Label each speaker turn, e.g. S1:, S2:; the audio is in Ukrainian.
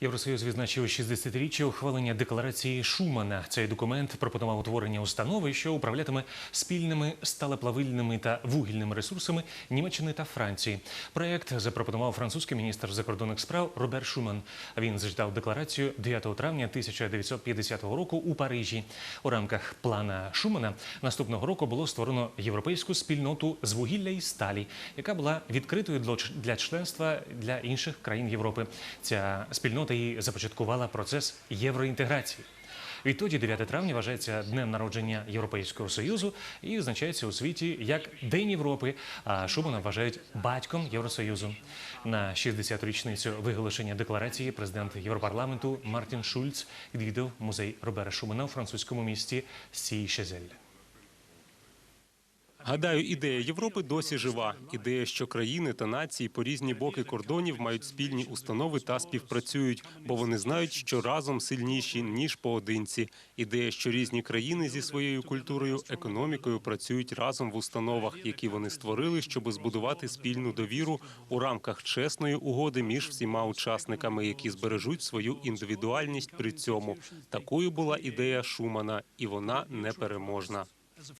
S1: Євросоюз відзначив 60-річчя ухвалення декларації Шумана. Цей документ пропонував утворення установи, що управлятиме спільними сталеплавильними та вугільними ресурсами Німеччини та Франції. Проект запропонував французький міністр закордонних справ Робер Шуман. Він зачитав декларацію 9 травня 1950 року у Парижі. У рамках плана Шумана наступного року було створено європейську спільноту з вугілля і сталі, яка була відкритою для членства для інших країн Європи. Ця спільнота і започаткувала процес євроінтеграції. Відтоді 9 травня вважається днем народження Європейського Союзу і визначається у світі як День Європи. А Шумана вважають батьком Євросоюзу. На 60-ту річницю виголошення декларації президент Європарламенту Мартін Шульц відвідав музей Робера Шумана у французькому місті Сі-Шезель.
S2: Гадаю, ідея Європи досі жива. Ідея, що країни та нації по різні боки кордонів мають спільні установи та співпрацюють, бо вони знають, що разом сильніші ніж поодинці. Ідея, що різні країни зі своєю культурою, економікою працюють разом в установах, які вони створили, щоб збудувати спільну довіру у рамках чесної угоди між всіма учасниками, які збережуть свою індивідуальність при цьому. Такою була ідея Шумана, і вона непереможна.